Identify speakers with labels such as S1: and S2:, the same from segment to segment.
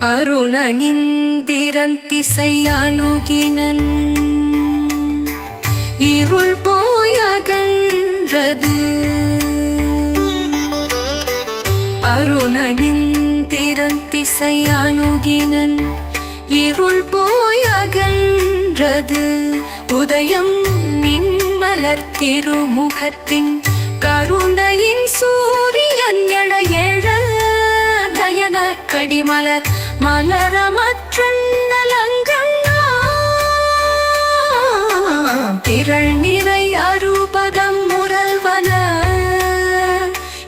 S1: அருணனிந்திரன் திசை இருள் போயகன்றது அருணனிந்திரன் திசை இருள் போயகன்றது உதயம் மின்மலர் திருமுகத்தின் கருணையின் சூரியன் எழ எழ தயன கடிமலர் மலரமற்ற திரள் நிறை அறுபதம் முரல்வன.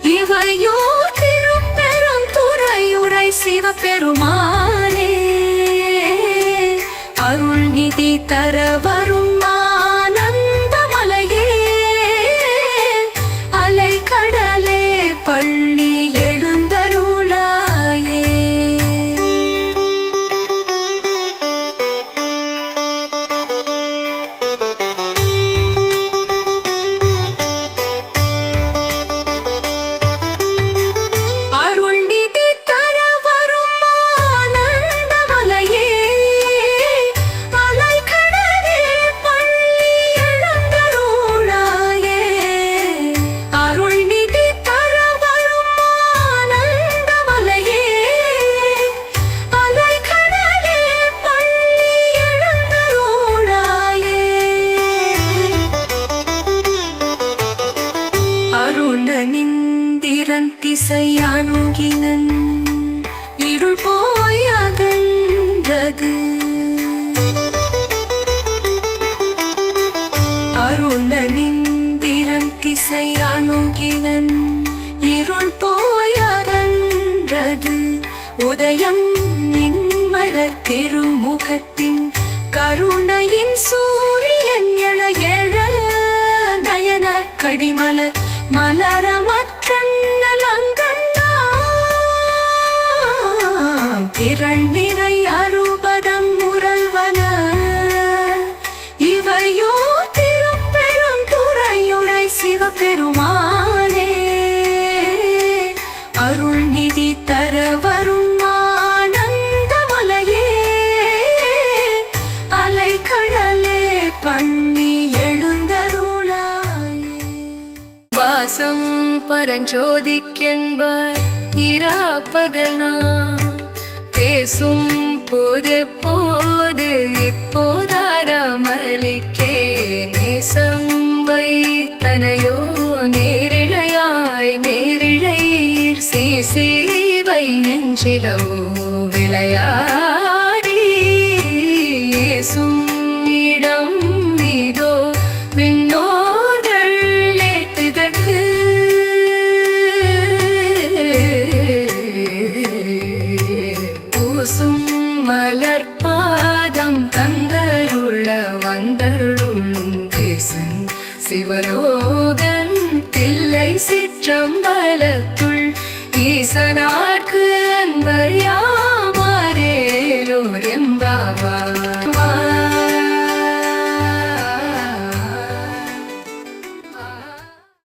S1: இவையோ திருப்பெரும் துறையுரை சிவபெருமானே. அருள் நிதி தர வரும் ஆனந்தமலையே. அலை கடலே பள்ளி அருணனிந்திரன் திசை அணுகினன் இருள் போய் அகன்றது உதயம் நின்மலர் திருமுகத்தின். கருணையின் சூரியன் என எழ நயன கடிமலர் மலரமற்ற திரண்டி வாசம் பரஞ்சோதிக்கென்பர் இராப்பகனா பேசும் போது போது இப்போதாரமலிக்கே நேசம் வைத்தனையோ நேரிழையாய் நேரிழையீர் சீசீவை நெஞ்சிலோ விளையாடி தந்தருள வந்தருளும் தேசன் சிவலோகன் தில்லை சிற்றம்பலத்துள் ஈசனார்க்கு யார்?